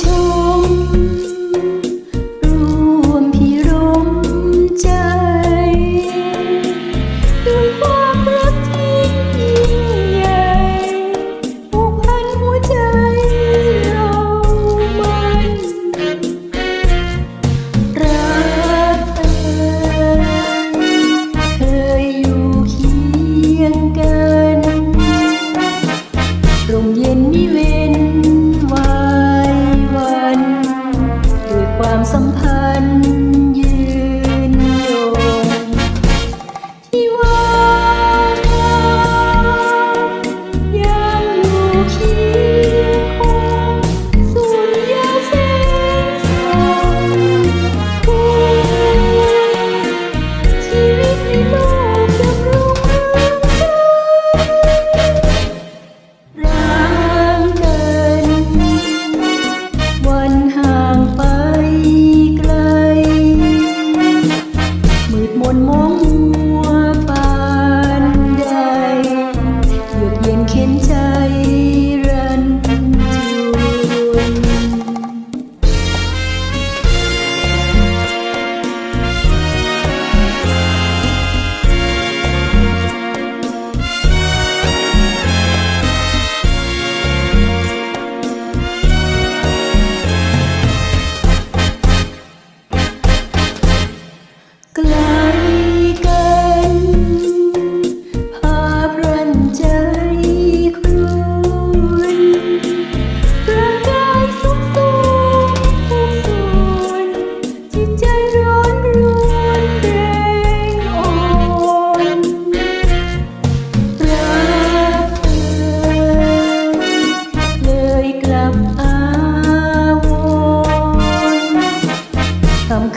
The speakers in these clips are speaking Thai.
ชม รวมพี่รมใจดูความรักที่งใหญ่ผูกพันหัวใจเรามันรักกันเคยอยู่เคียงกัน ร่เย็นนิเวน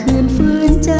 คืนฟื้นใจ